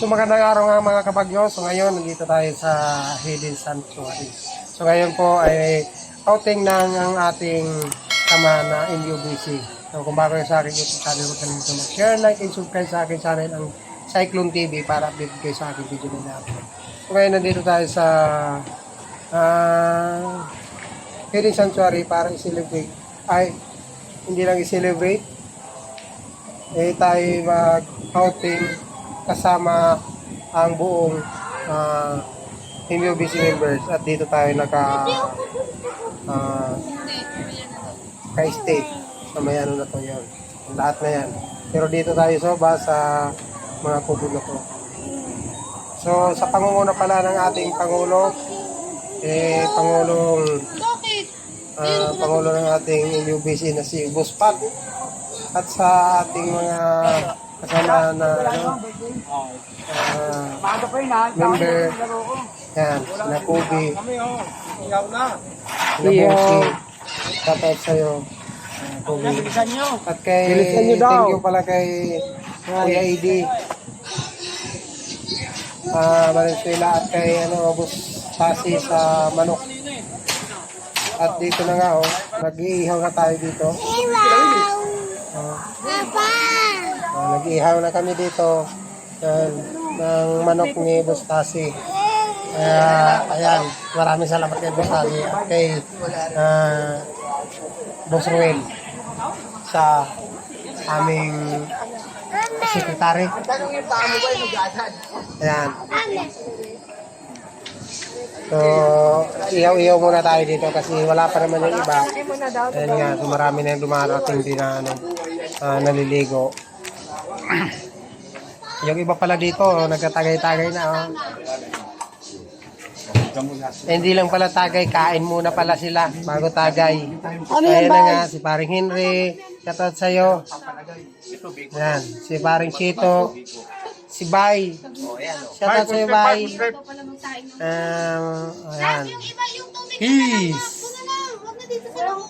So magandang araw nga mga kabagyo. So ngayon, nandito tayo sa Hidden Sanctuary. So ngayon po ay outing ng ang ating kama na NUBC. So kung bago sa akin YouTube channel, huwag kalimutan mag-share, like, and subscribe sa akin channel ang Cyclone TV para update kayo sa aking video na upload. So ngayon, nandito tayo sa ah Hidden Sanctuary para i-celebrate. Ay, hindi lang i-celebrate, eh tayo mag-outing kasama ang buong uh, MUBC members at dito tayo naka uh, ka-stay sa may ano na to yun. Lahat na yan. Pero dito tayo soba sa mga kubo na to so sa pangunguna pala ng ating Pangulo eh Pangulong uh, Pangulo ng ating MUBC na si Boss Pat. At sa ating mga kasama na ano, ah, ha. member yan, na Kobe, Iyaw na. na Bosi, tatay sa'yo, uh, Kobe. At kay, Bilisan niyo daw. thank you pala kay Kuya Edi, ah Valenzuela at kay ano, Boss Tasi sa Manok. At dito na nga oh, nag-iihaw na tayo dito. Ah, nag-ihaw na kami dito yan, ng manok ni Boss Tasi. Kaya, ayan, maraming salamat kay Boss Tasi at kay ah, Boss Ruel sa aming sekretary. Ayan. So, ihaw-ihaw muna tayo dito kasi wala pa naman yung iba. Ayan nga, marami na yung dumarating din na ano, ah, naliligo. yung iba pala dito, oh, nagkatagay-tagay na. Oh. Eh, hindi lang pala tagay, kain muna pala sila bago tagay. Ano yan, na Bay? nga, si paring Henry, shoutout sa'yo. Yan, si paring Chito, si Bay. Shoutout sa'yo, Bay. Um, ayan. Peace.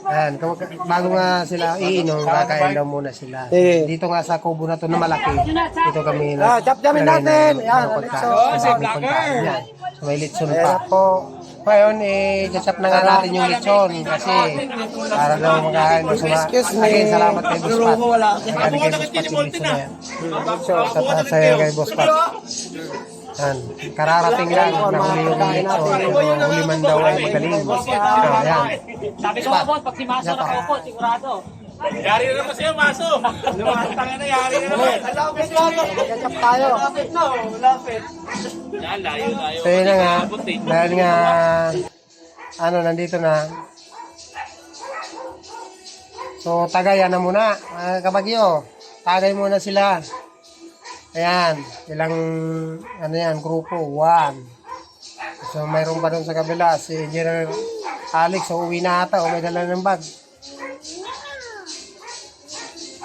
Ayan, kung- bago nga sila iinom, kakain daw muna sila. Sige. Dito nga sa kubo na to na malaki, dito kami Ah, chop-chopin lagay natin. ng- Yan, ng pagkain. litson. Ang daming pagkain yan. So, may litson pa. po. Ngayon, eh, chop na nga natin yung litson kasi para daw makain. So, Excuse me. again, salamat kay Boss Pat. Again, kay Boss Pat yung litson na yan. So, sa taas sa'yo kay Boss Pat. Yan. Kararating lang, nahuli yung litson. Pero huli man daw ay magaling. So, yan. Sabi ko nga boss, pag si Maso nakaupo, sigurado. Yari na naman sa'yo, Maso. Lumatang na, yari na naman. Lapit na, Kachap tayo. Lapit na, lapit. Yan, layo, layo. So yun na nga, eh. dahil nga, ano, nandito na. So, tagayan na muna, mga kabagyo. Tagay muna sila. Ayan, ilang, ano yan, grupo, one. So, mayroon pa doon sa kabila, si Engineer Alex, so uwi na ata, o may dala ng bag.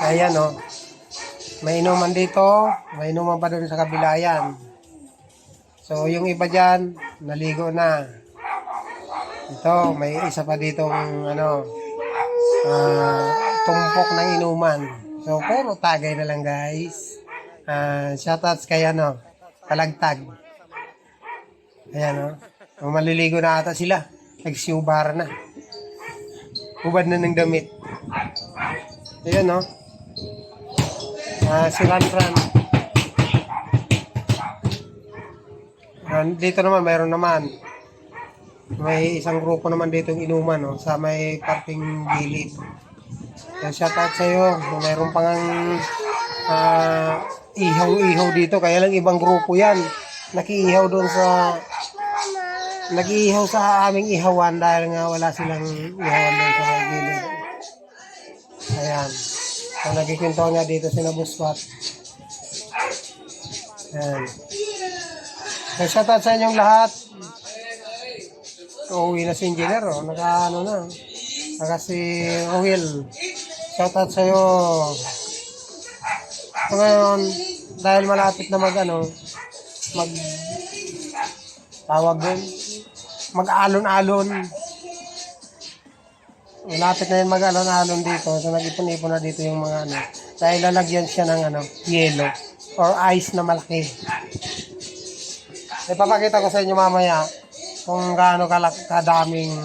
Ayan, oh. May inuman dito, may inuman pa doon sa kabila, yan. So, yung iba dyan, naligo na. Ito, may isa pa ditong, ano, ah, tumpok ng inuman. So, puro tagay na lang, guys. Ah, shoutouts kay, ano, kalagtag. Ayan, oh. Oh, maliligo na ata sila. Nagsiubar na. Ubad na ng damit. Ayan, oh. Ah, si Ran Ran. Ah, dito naman, mayroon naman. May isang grupo naman dito yung inuman, no, sa may parting gilid. So, shout out sa iyo. Mayroon pang ah, ihaw-ihaw dito. Kaya lang ibang grupo yan. Nakiihaw doon sa Nag-iihaw sa aming ihawan dahil nga wala silang ihawan doon sa gilid. Ayan. So, nagkikwento nga dito si Nabuswat. Ayan. So, shoutout sa inyong lahat. Uuwi na si engineer, oh. Naka, ano na. Naka si Will. Shoutout sa iyo. So, ngayon, dahil malapit na mag, ano, mag, tawag doon, mag-alon-alon. Malapit na yun mag-alon-alon dito. So, nag-ipon-ipon na dito yung mga, ano, dahil lalagyan siya ng, ano, yelo. or ice na malaki. Ipapakita ko sa inyo mamaya kung gaano kalak kadaming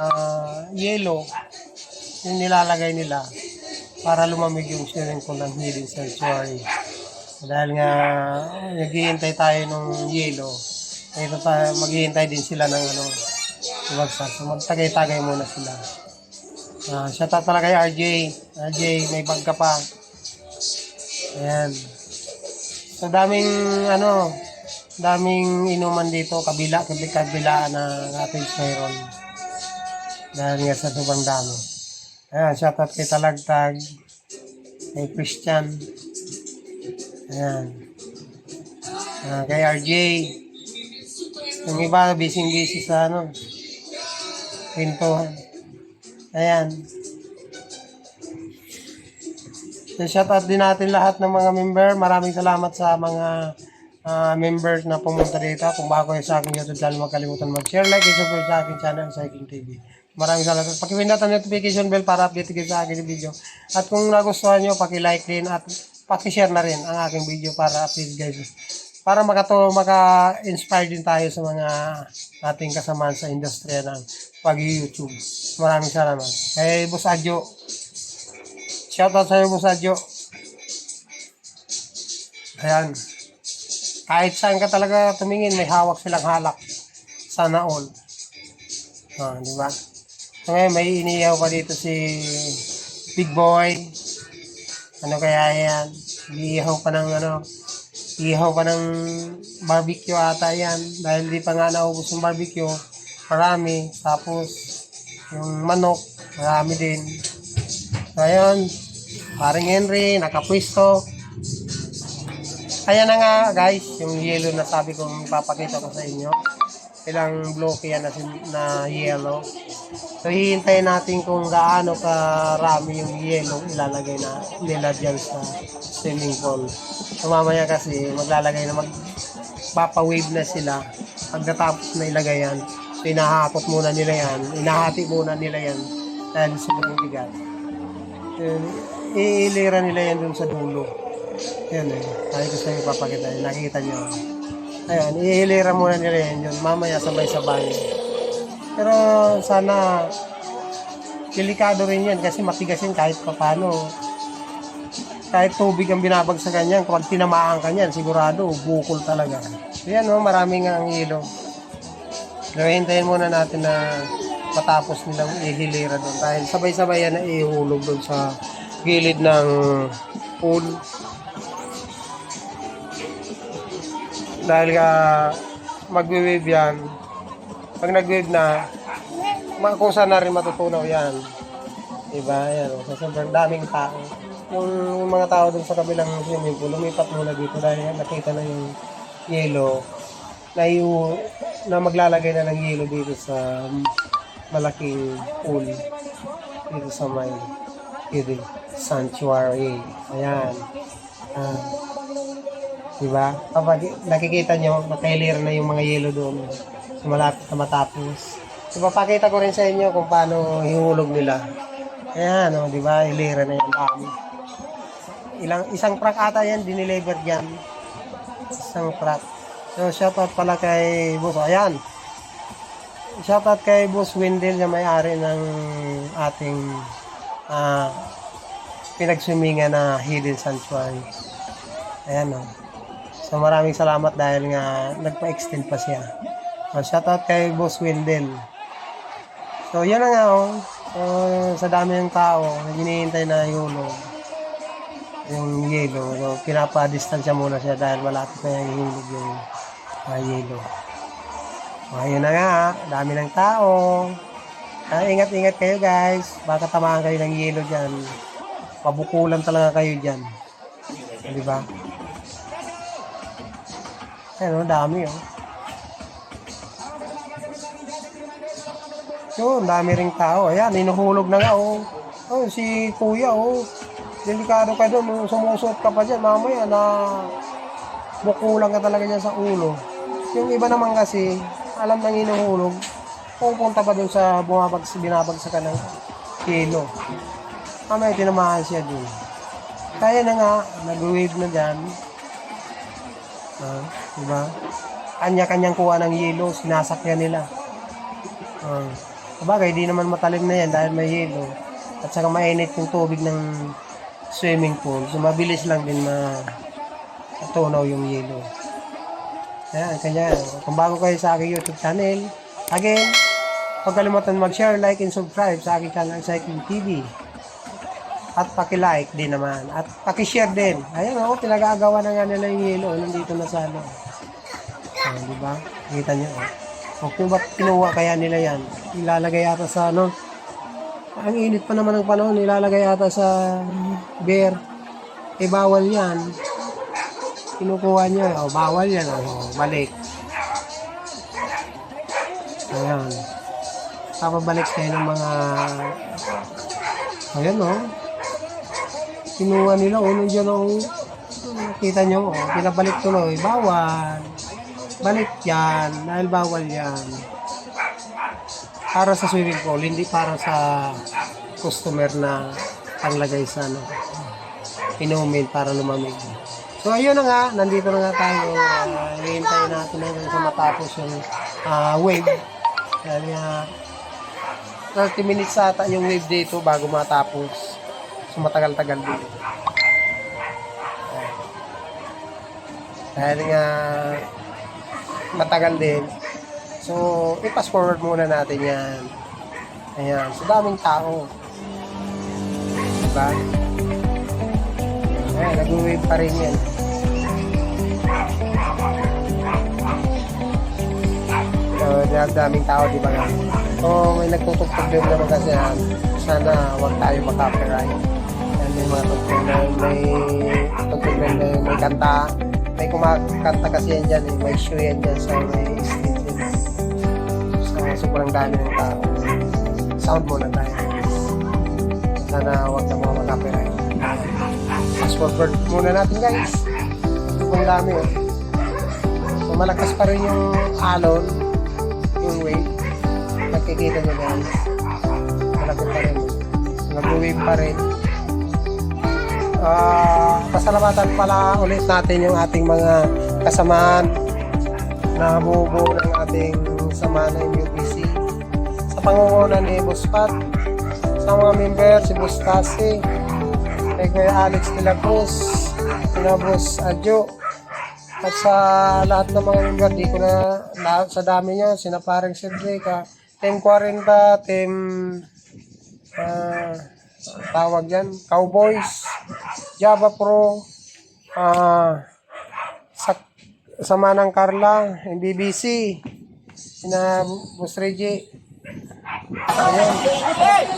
ah, yellow yung nilalagay nila para lumamig yung swimming pool ng Hidden Sanctuary. Dahil nga naghihintay tayo ng yellow, ito tayo, maghihintay din sila ng ano, ibagsak. So magtagay-tagay muna sila. Ah, shout out pala kay RJ. RJ, may bag ka pa. Ayan. So daming ano, daming inuman dito, kabila, kabila, kabila na ating mayroon. Dahil nga sa sobrang dami. Ayan, shout out kay Talagtag, kay Christian. Ayan. Ah, kay RJ. Yung iba, busy-busy sa ano, pintuhan. Ayan. So, shout out din natin lahat ng mga member. Maraming salamat sa mga ah, members na pumunta dito. Kung bago kayo sa aking YouTube channel, huwag kalimutan mag-share, like, and subscribe sa aking channel, Cycling TV. Maraming salamat. Pakipindot ang notification bell para update kayo sa aking video. At kung nagustuhan nyo, paki-like din at paki-share na rin ang aking video para update guys. Para makato, maka-inspire din tayo sa mga ating kasamaan sa industriya ng pag-YouTube. Maraming salamat. Kay Boss Adjo, Shoutout sa'yo, Boss Adjo. Ayan. Kahit saan ka talaga tumingin, may hawak silang halak. Sana all. Ah, di ba? Ngayon, may iniyaw pa dito si Big Boy. Ano kaya yan? Iihaw pa ng ano, iihaw pa ng barbecue ata yan. Dahil di pa nga naubos yung barbecue. Marami. Tapos, yung manok, marami din. So, ayun, paring Henry, nakapwisto. Ayan na nga guys, yung yellow na sabi kong ipapakita ko sa inyo. Ilang bloke yan na, na yellow. So hihintayin natin kung gaano karami yung yellow ilalagay na nila dyan sa swimming pool. So mamaya kasi maglalagay na magpapawave na sila. Pagkatapos na ilagay yan, so inahakot muna nila yan, inahati muna nila yan dahil sobrang bigat. Yun, iilira nila yan dun sa dulo. Yan eh. Ko sa inyo papakita. Nakikita nyo. Ayun, iilira muna nila yan yun. Mamaya sabay-sabay. Pero sana delikado rin yan kasi matigas yan kahit papano. Kahit tubig ang binabagsagan yan, kapag tinamaan ka yan, sigurado, bukol talaga. So yan, oh, maraming ang ilo. Pero hintayin muna natin na matapos nilang ihilira doon. Dahil sabay-sabay yan na ihulog doon sa gilid ng pool. Dahil nga magwe-wave yan. Pag nag-wave na, ma- kung saan na rin matutunaw yan. Diba? Yan, sa sobrang daming tao. Yung, mga tao doon sa kabilang swimming pool, lumipat muna dito dahil nakita na yung yellow na yung na maglalagay na ng yellow dito sa malaking pool dito sa may hidden sanctuary. Ayan. Ah. Diba? Kapag nakikita nyo, nakahilir na yung mga yellow doon malapit na matapos. So, papakita ko rin sa inyo kung paano ihulog nila. Ayan, o, di ba? Hilira na yan dami. Ilang, isang truck ata yan, dineliver yan. Isang truck. So, shoutout pala kay Boss. Ayan. Shoutout kay Boss Wendell na may-ari ng ating ah pinagswimingan na Hidden Sanctuary. Ayan o. So maraming salamat dahil nga nagpa-extend pa siya. So shoutout kay Boss Wendell. So yan na nga o. So, sa dami ng tao, hinihintay na yung yung yelo. So, pinapa-distansya muna siya dahil malapit na yung hulog yung uh, yelo. So, ayun na nga, dami ng tao. Ah, ingat-ingat kayo guys. Baka tamaan kayo ng yelo dyan. Pabukulan talaga kayo dyan. Di ba? Oh, dami oh. Yun, dami ring tao. Ayan, inuhulog na nga oh. Oh, si kuya oh. Delikado ka doon. Sumusot ka pa dyan. Mamaya na bukulan ka talaga dyan sa ulo. Yung iba naman kasi, alam nang inuhulog, pupunta pa doon sa bumabag, binabagsakan ng kilo. Mamaya tinamahan siya dun. Kaya na nga, nag-wave na dyan. Ah, diba? Kanya-kanyang kuha ng yelo, sinasakyan nila. Ah. Sabagay, di naman matalim na yan dahil may yelo. At saka mainit yung tubig ng swimming pool. So, mabilis lang din ma matunaw yung yelo. Ayan, kanya, kung bago kayo sa aking YouTube channel, again, huwag kalimutan mag-share, like, and subscribe sa aking channel, Cycling TV. At paki-like din naman. At paki-share din. Ayan, ako, pinagagawa na nga nila yung yelo. Nandito na sa ano. Oh, di ba? Kita niyo. Oh. O kung ba't kinuha kaya nila yan? Ilalagay yata sa ano? Ang init pa naman ng panahon. Ilalagay yata sa beer. Eh, bawal yan. Kinukuha niya. O, bawal yan. O, balik. Ayan. Papabalik kayo ng mga... Ayan, o. Kinuha nila, o, nandiyan, o. Kita nyo, o. Pinabalik tuloy. Bawal. Balik yan. Dahil bawal yan. Para sa swimming pool, hindi para sa customer na panglagay sa ano, inumin para lumamig. So ayun na nga, nandito na nga tayo. Uh, hihintayin natin hanggang sa matapos yung ah, wave. Dahil nga, 30 minutes ata yung wave dito bago matapos. So matagal-tagal dito. Dahil nga, matagal din. So, i-fast forward muna natin yan. Ayan. So, daming tao. Diba? Ayan, nag-wave pa rin yan. So, daming tao, di ba nga? So, may nagtutugtog din naman kasi yan. Sana wag tayo makapiright. Yung mga tugtog na may tugtog may, may kanta. May kumakanta kasi yan dyan eh. May show yan dyan sa may stage yan. Sa sobrang dami ng tao. Sound muna tayo. Sana wag na mga makapiright. Fast forward muna natin guys. Sobrang dami oh. So malakas pa rin yung alon, yung wave. Nakikita nyo guys. Malaki pa rin. Nag-wave pa rin. Ah, pasalamatan pala ulit natin yung ating mga kasamahan na bubuo ng ating samahan ng UPC. Sa pangunguna ni Boss Pat, sa mga member, si Boss Tassi, kay Kuya Alex de la Cruz, sina Boss Adjo, at sa lahat ng mga member, di ko na, lahat sa dami nyo, sina parang Cedric, ah, Team 40, Team, ah, tawag yan, Cowboys, Java Pro, ah, sa, sama ng Carla, MBBC, sina Boss Reggie, Ayan.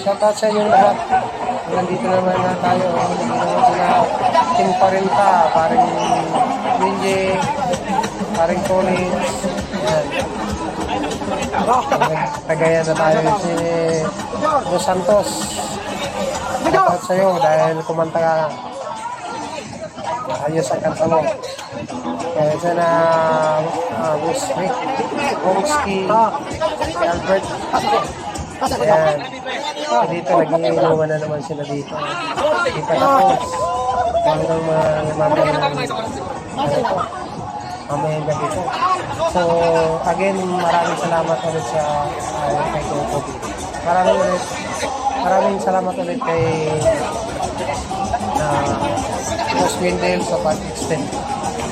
Shoutout sa inyong lahat. Nandito naman na tayo. Nandito naman sila. Team pa rin pa. Paring Minji. Paring Collins. Ayan. Tagayan na tayo si Dos Santos. Shoutout sa iyo dahil kumanta ka. Ayos ang kanta mo. Kaya sana uh, Boss Rick, Bongski, si Albert. Ayan. Dito, nag-iinuman na naman sila dito. Hindi pa tapos. Hanggang mga mamaya ng ano ito. Mamaya gabi ito. So, again, maraming salamat ulit sa uh, kay Kobe. Maraming ulit. Maraming salamat ulit kay uh, Boss Wendell sa pag-extend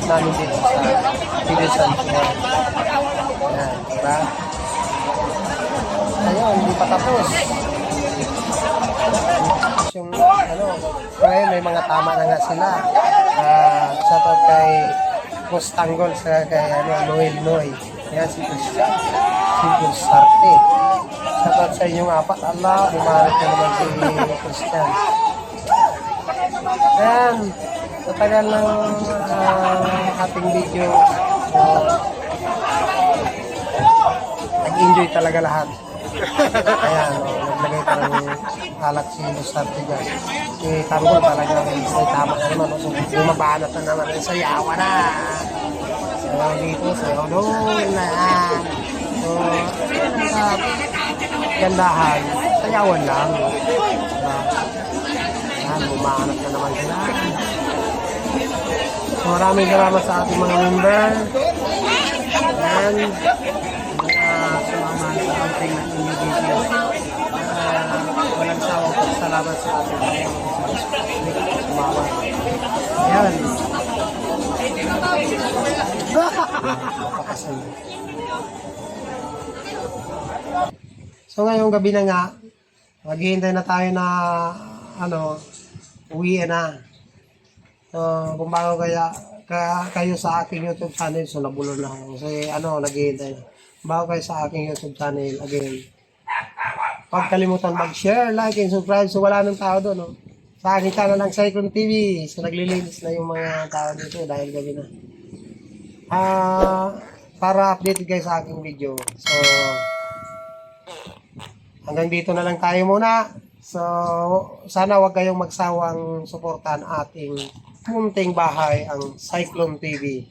namin dito sa Pilisan. Ayan, diba? Ayun, hindi pa tapos. Yung, ano, ngayon may mga tama na nga sila. Ah, shout out kay Boss Tanggol sa kay ano, Noel Noy. Ayan, si Christian. Si Sarte. Shout out sa inyong apat. Allah, bumarik na naman si Christian. Ayan, tatagal ng ah, ating video. So, nag-enjoy talaga lahat. Ayan, oh, naglagay pa ng alak si Mustarte dyan. Si Tanggol talaga may tama na naman. So, bumabanat na naman. Ay, sayawa na. Sayaw dito, sayaw doon na. So, ang gandahan, sayawan lang. Diba? Yan, bumanap na naman sila. Maraming salamat sa ating mga member. Yan. Mga sumama sa ating video. Ah, walang sawa salamat sa ating mga sumama. Yan. So ngayong gabi na nga, maghihintay na tayo na ano, uwi na. So kung bago kaya, kayo sa aking YouTube channel, so nabulo na ako. Kasi ano, naghihintay na. Bago kayo sa aking YouTube channel, again, Huwag kalimutan mag-share, like, and subscribe. So, wala nang tao doon, no? Sa aking channel ng Cyclone TV. So, naglilinis na yung mga tao dito dahil gabi na. Ah, para updated kayo sa aking video. So, hanggang dito na lang tayo muna. So, sana wag kayong magsawang suportahan ating Munting Bahay ang Cyclone TV.